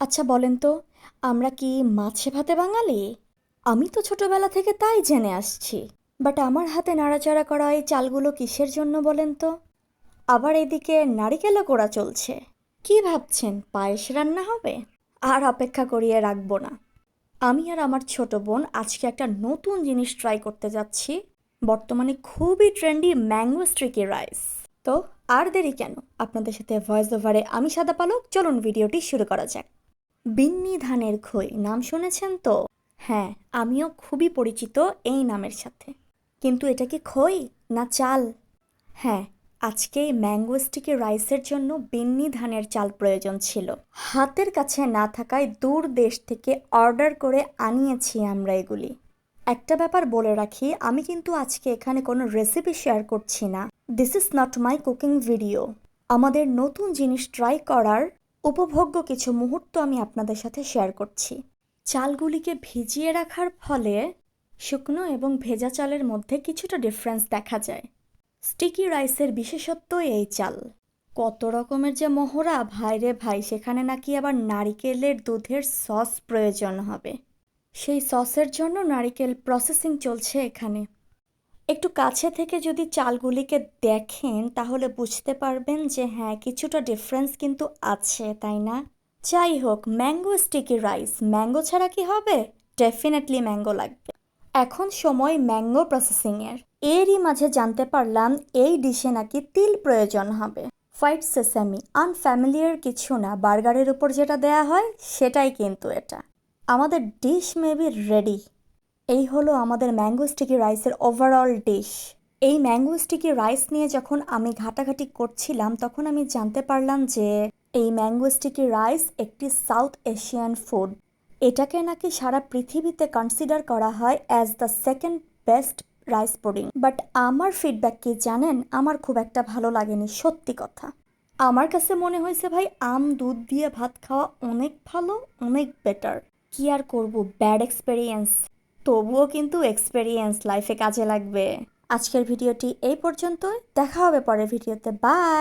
আচ্ছা বলেন তো, আমরা কি মাছে ভাতে বাঙালি? আমি তো ছোটবেলা থেকে তাই জেনে আসছি। বাট আমার হাতে নাড়াচাড়া করা এই চালগুলো কিসের জন্য বলেন তো? আবার এদিকে নারিকেলও কোড়া চলছে। কি ভাবছেন, পায়েস রান্না হবে? আর অপেক্ষা করিয়ে রাখব না। আমি আর আমার ছোট বোন আজকে একটা নতুন জিনিস ট্রাই করতে যাচ্ছি। বর্তমানে খুবই ট্রেন্ডি ম্যাঙ্গো স্ট্রিকি রাইস তো আর দেরি কেন? আপনাদের সাথে ভয়েস ওভারে আমি সাদা পালক। চলুন ভিডিওটি শুরু করা যাক। বিন্নি ধানের খই, নাম শুনেছেন তো? হ্যাঁ আমিও খুবই পরিচিত এই নামের সাথে। কিন্তু এটা কি খই না চাল? হ্যাঁ আজকে ম্যাঙ্গো স্টিকি রাইসের জন্য বিন্নি ধানের চাল প্রয়োজন ছিল। হাতের কাছে না থাকায় দূর দেশ থেকে অর্ডার করে আনিয়েছি আমরা এগুলি। একটা ব্যাপার বলে রাখি, আমি কিন্তু আজকে এখানে কোনো রেসিপি শেয়ার করছি না। This is not my cooking video আমাদের নতুন জিনিস ট্রাই করার উপভোগ্য কিছু মুহূর্ত আমি আপনাদের সাথে শেয়ার করছি। চালগুলিকে ভিজিয়ে রাখার ফলে শুকনো এবং ভেজা চালের মধ্যে কিছুটা ডিফারেন্স দেখা যায়। স্টিকি রাইসের বিশেষত্ব এই চাল। কত রকমের যে মহড়া ভাইরে ভাই, সেখানে নাকি আবার নারিকেলের দুধের সস প্রয়োজন হবে। সেই সসের জন্য নারিকেল প্রসেসিং চলছে এখানে। একটু কাছে থেকে যদি চালগুলিকে দেখেন, তাহলে বুঝতে পারবেন যে হ্যাঁ কিছুটা ডিফারেন্স কিন্তু আছে, তাই না? যাই হোক ম্যাঙ্গো স্টিকি রাইস ম্যাঙ্গো ছাড়া কি হবে? ডেফিনেটলি ম্যাঙ্গো লাগবে। এখন সময় ম্যাঙ্গো প্রসেসিংয়ের এরই মাঝে জানতে পারলাম এই ডিশে নাকি তিল প্রয়োজন হবে। হোয়াইট সেসামি আনফ্যামিলিয়ার কিছু না বার্গারের উপর যেটা দেয়া হয়, সেটাই কিন্তু এটা। আমাদের ডিশ মেবি রেডি এই হলো আমাদের ম্যাঙ্গো স্টিকি রাইসের ওভারঅল ডিশ এই ম্যাঙ্গো স্টিকি রাইস নিয়ে যখন আমি ঘাটাঘাটি করছিলাম, তখন আমি জানতে পারলাম যে এই ম্যাঙ্গো স্টিকি রাইস একটি সাউথ এশিয়ান ফুড এটাকে নাকি সারা পৃথিবীতে কনসিডার করা হয় as the second best rice pudding but আমার ফিডব্যাক কি জানেন? আমার খুব একটা ভালো লাগেনি, সত্যি কথা। আমার কাছে মনে হয়েছে, ভাই, আম, দুধ দিয়ে ভাত খাওয়া অনেক ভালো, অনেক বেটার কি আর করব? ব্যাড এক্সপেরিয়েন্স তবুও কিন্তু এক্সপেরিয়েন্স লাইফে কাজে লাগবে। আজকের ভিডিওটি এই পর্যন্ত দেখা হবে পরের ভিডিওতে। বাই